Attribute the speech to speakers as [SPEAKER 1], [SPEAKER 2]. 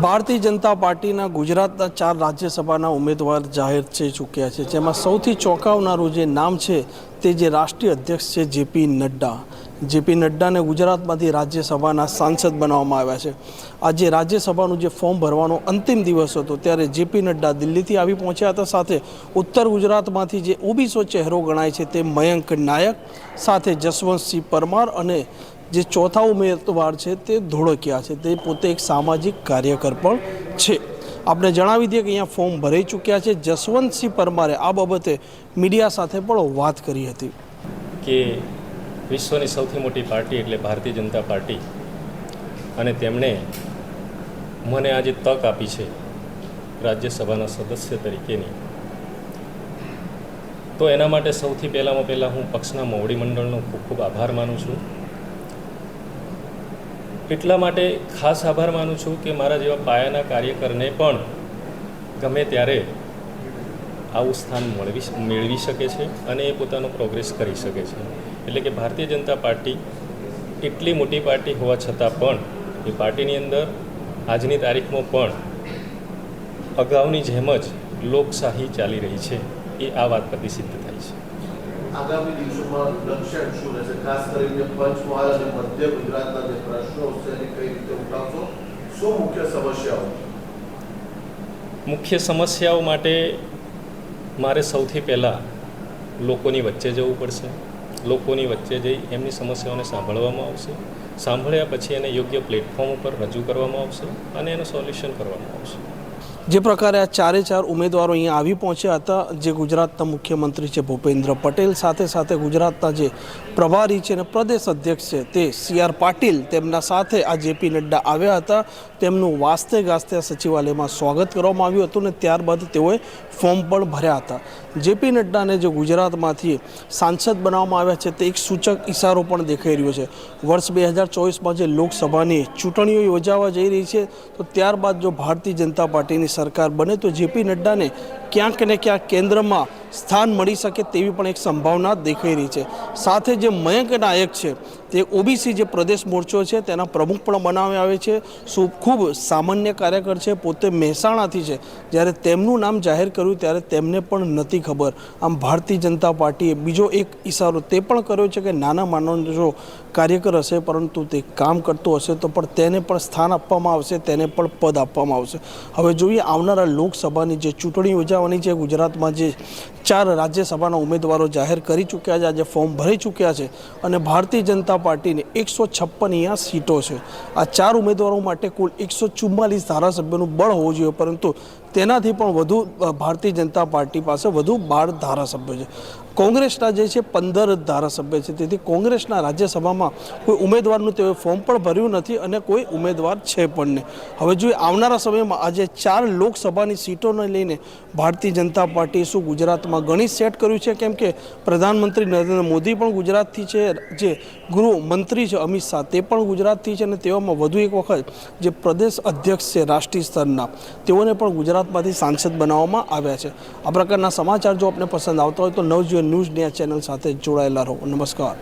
[SPEAKER 1] ભારતીય જનતા પાર્ટીના ગુજરાતના ચાર રાજ્યસભાના ઉમેદવાર જાહેર થઈ ચૂક્યા છે, જેમાં સૌથી ચોંકાવનારું જે નામ છે તે જે રાષ્ટ્રીય અધ્યક્ષ છે જેપી નડ્ડા. જેપી નડ્ડાને ગુજરાતમાંથી રાજ્યસભાના સાંસદ બનાવવામાં આવ્યા છે. આજે રાજ્યસભાનું જે ફોર્મ ભરવાનો અંતિમ દિવસ હતો, ત્યારે જેપી નડ્ડા દિલ્હીથી આવી પહોંચ્યા હતા. સાથે ઉત્તર ગુજરાતમાંથી જે ઓબીસો ચહેરો ગણાય છે તે મયંક નાયક, સાથે જસવંતસિંહ પરમાર અને જે ચોથા ઉમેદવાર છે તે ધોળકિયા છે. તે પોતે એક સામાજિક કાર્યકર પણ છે. આપણે જણાવી દઈએ કે અહીંયા ફોર્મ ભરાઈ ચૂક્યા છે. જસવંતસિંહ પરમારે આ બાબતે મીડિયા સાથે પણ વાત કરી હતી.
[SPEAKER 2] કે વિશ્વની સૌથી મોટી પાર્ટી એટલે ભારતીય જનતા પાર્ટી. અને તેમણે મને આજે તક આપી છે રાજ્યસભાના સદસ્ય તરીકેની. તો એના માટે સૌથી પહેલાંમાં પહેલાં હું પક્ષના મોવડી મંડળનો ખૂબ ખૂબ આભાર માનું છું. એટલા માટે ખાસ આભાર માનું છું કે મારા જેવા પાયાના કાર્યકરને પણ ગમે ત્યારે આવું સ્થાન મળવી મેળવી શકે છે અને એ પોતાનો પ્રોગ્રેસ કરી શકે છે. એટલે કે ભારતીય જનતા પાર્ટી એટલી મોટી પાર્ટી હોવા છતાં પણ એ પાર્ટીની અંદર આજની તારીખમાં પણ અગાઉની જેમ જ લોકશાહી ચાલી રહી છે. એ આ વાત પ્રતિસિદ્ધ સિદ્ધ થાય છે.
[SPEAKER 3] આગામી દિવસોમાં લક્ષ્ય શું રહેશે? ખાસ કરીને પંચમહાલ અને મધ્ય ગુજરાતના જે પ્રશ્નો છે એને કઈ રીતે ઉઠાવશો? શું મુખ્ય સમસ્યાઓ?
[SPEAKER 2] મુખ્ય સમસ્યાઓ માટે મારે સૌથી પહેલાં લોકોની વચ્ચે જવું પડશે. લોકોની વચ્ચે જઈ એમની સમસ્યાઓને સાંભળવામાં આવશે. સાંભળ્યા પછી એને યોગ્ય પ્લેટફોર્મ ઉપર રજૂ કરવામાં આવશે અને એનું સોલ્યુશન કરવામાં આવશે.
[SPEAKER 1] જે પ્રકારે આ ચારે ચાર ઉમેદવારો અહીંયા આવી પહોંચ્યા હતા, જે ગુજરાતના મુખ્યમંત્રી છે ભૂપેન્દ્ર પટેલ, સાથે સાથે ગુજરાતના જે પ્રભારી છે અને પ્રદેશ અધ્યક્ષ છે તે સી આર પાટીલ, તેમના સાથે આ જેપી નડ્ડા આવ્યા હતા. તેમનું વાસ્તે ગાસ્તે સચિવાલયમાં સ્વાગત કરવામાં આવ્યું હતું ને ત્યારબાદ તેઓએ ફોર્મ પણ ભર્યા હતા. જેપી નડ્ડાને જે ગુજરાતમાંથી સાંસદ બનાવવામાં આવ્યા છે તે એક સૂચક ઇશારો પણ દેખાઈ રહ્યો છે. વર્ષ બે હજાર ચોવીસમાં જે લોકસભાની ચૂંટણીઓ યોજાવા જઈ રહી છે, તો ત્યારબાદ જો ભારતીય જનતા પાર્ટીની સરકાર બને તો જેપી નડ્ડાને ક્યાંક ને ક્યાંક કેન્દ્રમાં સ્થાન મળી શકે તેવી પણ એક સંભાવના દેખાઈ રહી છે. સાથે જે મયંક નાયક છે, તે ઓબીસી જે પ્રદેશ મોરચો છે, તેના પ્રમુખ પણ બનાવ્યા આવે છે. શું ખૂબ સામાન્ય કાર્યકર છે, પોતે મહેસાણાથી છે. જ્યારે તેમનું નામ જાહેર કર્યું ત્યારે તેમને પણ નથી ખબર. આમ ભારતીય જનતા પાર્ટીએ બીજો એક ઇશારો તે પણ કર્યો છે કે નાના માનવ જો કાર્યકર હશે, પરંતુ તે કામ કરતો હશે તો પણ તેને પણ સ્થાન આપવામાં આવશે, તેને પણ પદ આપવામાં આવશે. હવે જોઈએ આવનારા લોકસભાની જે ચૂંટણી યોજાવાની છે, ગુજરાતમાં જે ચાર રાજ્યસભાના ઉમેદવારો જાહેર કરી ચૂક્યા છે. આજે ફોર્મ ભરી ચૂક્યા છે અને ભારતીય જનતા પાર્ટીની એકસો છપ્પન અહીંયા સીટો છે. આ ચાર ઉમેદવારો માટે કુલ એકસો ચુમ્માલીસ ધારાસભ્યોનું બળ હોવું જોઈએ, પરંતુ તેનાથી પણ વધુ ભારતીય જનતા પાર્ટી પાસે વધુ બાર ધારાસભ્યો છે. કોંગ્રેસના જે છે પંદર ધારાસભ્ય છે. તેથી કોંગ્રેસના રાજ્યસભામાં કોઈ ઉમેદવારનું તેઓએ ફોર્મ પણ ભર્યું નથી અને કોઈ ઉમેદવાર છે પણ નહીં. હવે જોઈએ આવનારા સમયમાં આજે ચાર લોકસભાની સીટોને લઈને ભારતીય જનતા પાર્ટીએ શું ગુજરાતમાં ગણિત સેટ કર્યું છે? કેમ કે પ્રધાનમંત્રી નરેન્દ્ર મોદી પણ ગુજરાતથી છે. જે ગૃહ મંત્રી છે અમિત શાહ તે પણ ગુજરાતથી છે અને તેઓમાં વધુ એક વખત જે પ્રદેશ અધ્યક્ષ છે રાષ્ટ્રીય સ્તરના, તેઓને પણ ગુજરાતમાંથી સાંસદ બનાવવામાં આવ્યા છે. આ પ્રકારના સમાચાર જો આપને પસંદ આવતા હોય તો નવજીવન ન્યૂઝની આ ચેનલ સાથે જોડાયેલા રહો. નમસ્કાર.